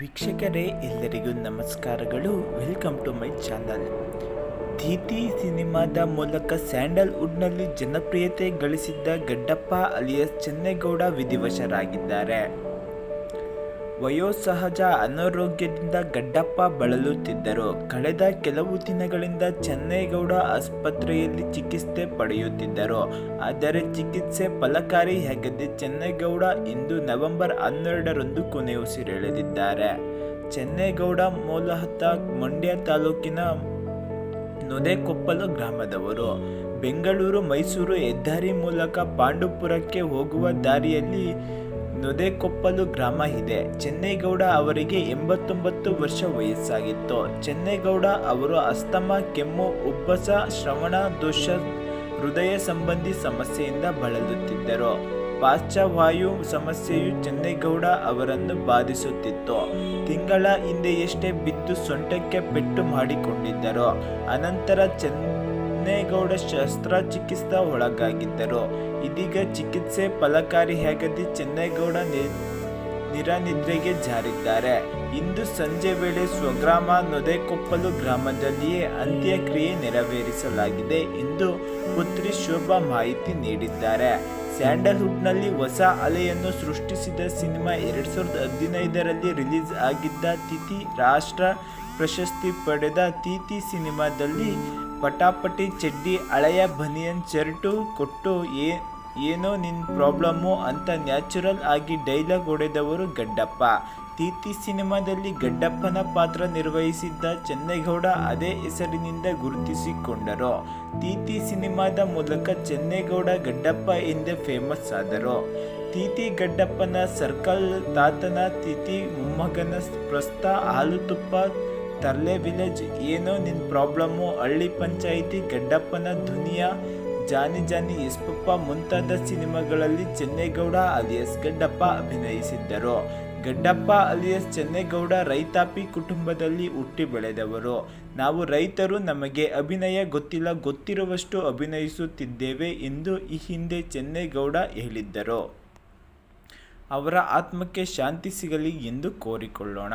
ವೀಕ್ಷಕರೇ, ಎಲ್ಲರಿಗೂ ನಮಸ್ಕಾರಗಳು. ವೆಲ್ಕಮ್ ಟು ಮೈ ಚಾನಲ್ ದೀತಿ ಸಿನಿಮಾದ ಮೂಲಕ ಸ್ಯಾಂಡಲ್ವುಡ್ನಲ್ಲಿ ಜನಪ್ರಿಯತೆ ಗಳಿಸಿದ್ದ ಗಡ್ಡಪ್ಪ ಅಲಿಯಸ್ ಚೆನ್ನೇಗೌಡ ವಿಧಿವಶರಾಗಿದ್ದಾರೆ. ವಯೋಸಹಜ ಅನಾರೋಗ್ಯದಿಂದ ಗಡ್ಡಪ್ಪ ಬಳಲುತ್ತಿದ್ದರು. ಕಳೆದ ಕೆಲವು ದಿನಗಳಿಂದ ಚೆನ್ನೈಗೌಡ ಆಸ್ಪತ್ರೆಯಲ್ಲಿ ಚಿಕಿತ್ಸೆ ಪಡೆಯುತ್ತಿದ್ದರು. ಆದರೆ ಚಿಕಿತ್ಸೆ ಫಲಕಾರಿಯಾಗದೆ ಚೆನ್ನೈಗೌಡ ಇಂದು ನವೆಂಬರ್ ಹನ್ನೆರಡರಂದು ಕೊನೆಯುಸಿರೆಳೆದಿದ್ದಾರೆ ಚೆನ್ನೈಗೌಡ ಮೂಲತಃ ಮಂಡ್ಯ ತಾಲೂಕಿನ ನೊದೆಕೊಪ್ಪಲು ಗ್ರಾಮದವರು. ಬೆಂಗಳೂರು, ಮೈಸೂರು ಹೆದ್ದಾರಿ ಮೂಲಕ ಪಾಂಡುಪುರಕ್ಕೆ ಹೋಗುವ ದಾರಿಯಲ್ಲಿ ನೊದೆಕೊಪ್ಪಲು ಗ್ರಾಮ ಇದೆ. ಚೆನ್ನೇಗೌಡ ಅವರಿಗೆ ಎಂಬತ್ತೊಂಬತ್ತು ವರ್ಷ ವಯಸ್ಸಾಗಿತ್ತು. ಚೆನ್ನೇಗೌಡ ಅವರು ಅಸ್ತಮ, ಕೆಮ್ಮು, ಉಬ್ಬಸ, ಶ್ರವಣ, ದೋಷ, ಹೃದಯ ಸಂಬಂಧಿ ಸಮಸ್ಯೆಯಿಂದ ಬಳಲುತ್ತಿದ್ದರು. ಪಾಶ್ಚವಾಯು ಸಮಸ್ಯೆಯು ಚೆನ್ನೇಗೌಡ ಅವರನ್ನು ಬಾಧಿಸುತ್ತಿತ್ತು. ತಿಂಗಳ ಹಿಂದೆಯಷ್ಟೇ ಬಿದ್ದು ಸೊಂಟಕ್ಕೆ ಪೆಟ್ಟು ಮಾಡಿಕೊಂಡಿದ್ದರು. ಅನಂತರ ಚೆನ್ನೇಗೌಡ ಶಸ್ತ್ರಚಿಕಿತ್ಸಾ ಒಳಗಾಗಿದ್ದರು. ಇದೀಗ ಚಿಕಿತ್ಸೆ ಫಲಕಾರಿಯಾಗದೆ ಚೆನ್ನೇಗೌಡ ನಿರನಿದ್ರೆಗೆ ಜಾರಿದ್ದಾರೆ. ಇಂದು ಸಂಜೆ ವೇಳೆ ಸ್ವಗ್ರಾಮ ನೊದೆಕೊಪ್ಪಲು ಗ್ರಾಮದಲ್ಲಿಯೇ ಅಂತ್ಯಕ್ರಿಯೆ ನೆರವೇರಿಸಲಾಗಿದೆ ಎಂದು ಪುತ್ರಿ ಶೋಭಾ ಮಾಹಿತಿ ನೀಡಿದ್ದಾರೆ. ಸ್ಯಾಂಡಲ್ವುಡ್ನಲ್ಲಿ ಹೊಸ ಅಲೆಯನ್ನು ಸೃಷ್ಟಿಸಿದ ಸಿನಿಮಾ ಎರಡು ಸಾವಿರದ ಹದಿನೈದರಲ್ಲಿ ರಿಲೀಸ್ ಆಗಿದ್ದ ತಿಥಿ ರಾಷ್ಟ್ರ ಪ್ರಶಸ್ತಿ ಪಡೆದ ತಿಥಿ ಸಿನಿಮಾದಲ್ಲಿ ಪಟಾಪಟಿ ಚಡ್ಡಿ, ಹಳೆಯ ಬನಿಯನ್ ಚರ್ಟು, ಕೊಟ್ಟು ಏ, ಏನೋ ನಿನ್ನ ಪ್ರಾಬ್ಲಮ್ಮು ಅಂತ ನ್ಯಾಚುರಲ್ ಆಗಿ ಡೈಲಾಗ್ ಹೊಡೆದವರು ಗಡ್ಡಪ್ಪ. ತೀತಿ ಸಿನಿಮಾದಲ್ಲಿ ಗಡ್ಡಪ್ಪನ ಪಾತ್ರ ನಿರ್ವಹಿಸಿದ್ದ ಚೆನ್ನೇಗೌಡ ಅದೇ ಹೆಸರಿನಿಂದ ಗುರುತಿಸಿಕೊಂಡರು. ತೀತಿ ಸಿನಿಮಾದ ಮೂಲಕ ಚೆನ್ನೇಗೌಡ ಗಡ್ಡಪ್ಪ ಎಂದೇ ಫೇಮಸ್ ಆದರು. ತೀತಿ ಗಡ್ಡಪ್ಪನ ಸರ್ಕಲ್ ತಾತನ ತಿಥಿ ಮೊಮ್ಮಗನ ಪ್ರಸ್ತ ಹಾಲು ತುಪ್ಪ ತರ್ಲೆ ವಿಲೇಜ್ ಏನೋ ನಿನ್ನ ಪ್ರಾಬ್ಲಮ್ಮು ಹಳ್ಳಿ ಪಂಚಾಯಿತಿ ಗಡ್ಡಪ್ಪನ ದುನಿಯಾ ಜಾನಿ ಜಾನಿ ಎಸ್ಪಪ್ಪ ಮುಂತಾದ ಸಿನಿಮಾಗಳಲ್ಲಿ ಚೆನ್ನೇಗೌಡ ಅಲಿಯಸ್ ಗಡ್ಡಪ್ಪ ಅಭಿನಯಿಸಿದ್ದರು. ಗಡ್ಡಪ್ಪ ಅಲಿಯಸ್ ಚೆನ್ನೇಗೌಡ ರೈತಾಪಿ ಕುಟುಂಬದಲ್ಲಿ ಹುಟ್ಟಿ ಬೆಳೆದವರು. ನಾವು ರೈತರು ನಮಗೆ ಅಭಿನಯ ಗೊತ್ತಿಲ್ಲ, ಗೊತ್ತಿರುವಷ್ಟು ಅಭಿನಯಿಸುತ್ತಿದ್ದೇವೆ ಎಂದು ಈ ಹಿಂದೆ ಚೆನ್ನೇಗೌಡ ಹೇಳಿದ್ದರು. ಅವರ ಆತ್ಮಕ್ಕೆ ಶಾಂತಿ ಸಿಗಲಿ ಎಂದು ಕೋರಿಕೊಳ್ಳೋಣ.